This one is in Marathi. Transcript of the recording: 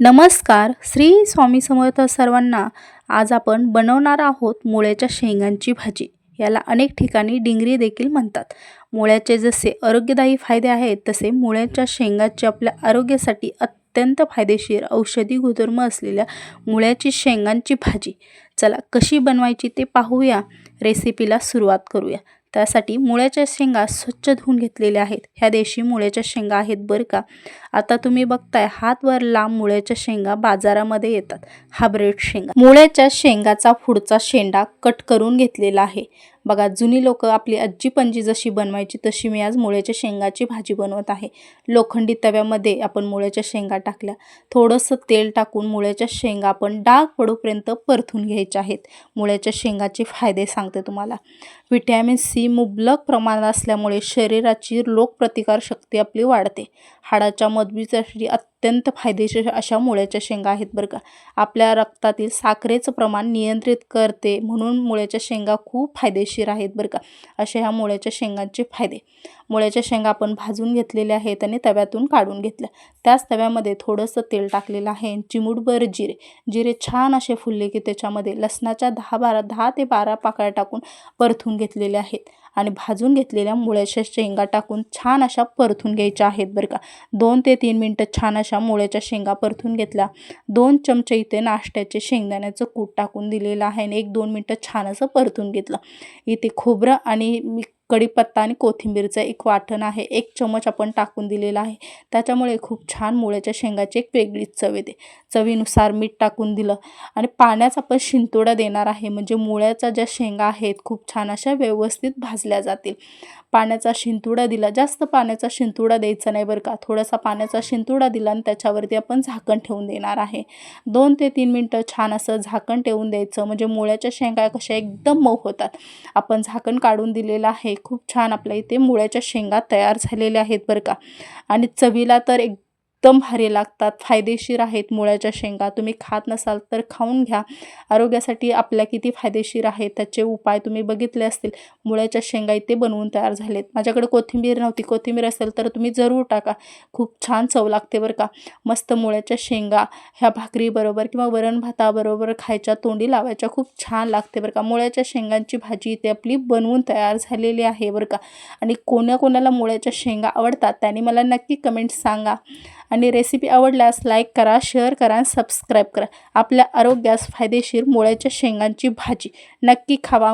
नमस्कार श्री स्वामी समर्थ सर्वांना आज आपण बनवणार आहोत मुळ्याच्या शेंगांची भाजी. याला अनेक ठिकाणी डिंगरी देखील म्हणतात. मुळ्याचे जसे आरोग्यदायी फायदे आहेत तसे मुळ्याच्या शेंगाचे आपल्या आरोग्यासाठी अत्यंत फायदेशीर औषधी गुणधर्म असलेल्या मुळ्याची शेंगांची भाजी. चला कशी बनवायची ते पाहूया. रेसिपीला सुरुवात करूया. त्यासाठी मुळ्याच्या शेंगा स्वच्छ धुवून घेतलेल्या आहेत. ह्या देशी मुळ्याच्या शेंगा आहेत बरं का. आता तुम्ही बघताय हातवर लांब मुळ्याच्या शेंगा बाजारामध्ये येतात. हायब्रिड शेंगा. मुळ्याच्या शेंगाचा पुढचा शेंडा कट करून घेतलेला आहे. बघा जुनी लोक आपली आजी पणजी जशी बनवायची तशी मी आज मुळ्याच्या शेंगाची भाजी बनवत आहे. लोखंडी तव्यामध्ये आपण मुळ्याच्या शेंगा टाकल्या. थोडंसं तेल टाकून मुळ्याच्या शेंगा आपण डाग पडूपर्यंत परतून घ्यायच्या आहेत. मुळ्याच्या शेंगाचे फायदे सांगते तुम्हाला. व्हिटॅमिन सी मुबलक प्रमाणात असल्यामुळे शरीराची रोगप्रतिकार शक्ती आपली वाढते. हाडाच्या मजबूतीसाठी अत्यंत फायदेशीर अशा मुळ्याच्या शेंगा आहेत बरं का. आपल्या रक्तातील साखरेचं प्रमाण नियंत्रित करते म्हणून मुळ्याच्या शेंगा खूप फायदेशीर आहेत बरं का. अशा ह्या मुळ्याच्या शेंगांचे फायदे. मुळ्याच्या शेंगा आपण भाजून घेतलेल्या आहेत आणि तव्यातून काढून घेतल्या. त्याच तव्यामध्ये थोडंसं तेल टाकलेलं आहे. चिमूटभर जिरे. जिरे छान असे फुलले की त्याच्यामध्ये लसणाच्या दहा बारा दहा ते बारा पाकळ्या टाकून परतून घेतलेले आहेत. आणि भाजून घेतलेल्या मुळ्याच्या शेंगा टाकून छान अशा परतून घ्यायच्या आहेत बरं का. दोन ते तीन मिनटं छान अशा मुळ्याच्या शेंगा परतून घेतल्या. दोन चमचे इथे नाश्त्याचे शेंगदाण्याचं कूट टाकून दिलेलं आहे आणि एक दोन मिनटं छान असं परतून घेतलं. इथे खोबरं आणि मी कढीपत्ता आणि कोथिंबीरचं एक वाटण आहे. एक चमच आपण टाकून दिलेला आहे. त्याच्यामुळे खूप छान मुळ्याच्या शेंगाची एक वेगळीच चव येते. चवीनुसार मीठ टाकून दिलं. आणि पाण्याचा आपण शिंतोडा देणार आहे. म्हणजे मुळ्याच्या ज्या शेंगा आहेत खूप छान अशा व्यवस्थित भाजल्या जातील. पाण्याचा शिंतुडा दिला. जास्त पाण्याचा शिंतुडा द्यायचा नाही बरं का. थोडासा पाण्याचा शिंतुडा दिला आणि त्याच्यावरती आपण झाकण ठेवून देणार आहे. दोन ते तीन मिनटं छान असं झाकण ठेवून द्यायचं. म्हणजे मुळ्याच्या शेंगा कशा एकदम मऊ होतात. आपण झाकण काढून दिलेलं आहे. खूप छान आपल्या इथे मुळ्याच्या शेंगा तयार झालेल्या आहेत बरं का. आणि चवीला तर एक उत्तम भारी लागतात फायदेशीर आहेत मुळ्याच्या शेंगा. तुम्ही खात नसाल तर खाऊन घ्या. आरोग्यासाठी आपल्या किती फायदेशीर आहेत त्याचे उपाय तुम्ही बघितले असतील. मुळ्याच्या शेंगा इथे बनवून तयार झालेत. माझ्याकडे कोथिंबीर नव्हती. कोथिंबीर असेल तर तुम्ही जरूर टाका. खूप छान चव लागते बरं का. मस्त मुळ्याच्या शेंगा ह्या भाकरीबरोबर किंवा वरण भाताबरोबर खायच्या तोंडी लावायच्या खूप छान लागते बरं का. मुळ्याच्या शेंगांची भाजी इथे आपली बनवून तयार झालेली आहे बरं का. आणि कोणाकोणाला मुळ्याच्या शेंगा आवडतात त्याने मला नक्की कमेंट सांगा. आणि रेसिपी आवडल्यास लाईक करा शेअर करा आणि सबस्क्राईब करा. आपल्या आरोग्यास फायदेशीर मुळ्याच्या शेंगांची भाजी नक्की खावा.